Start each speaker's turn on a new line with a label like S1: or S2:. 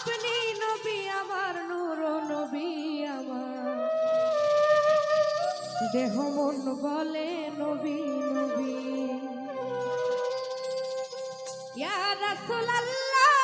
S1: আপনি নবী আমার নূর নবী আমার। দেহ মন বলে নবী নবী। ইয়া রাসূলুল্লাহ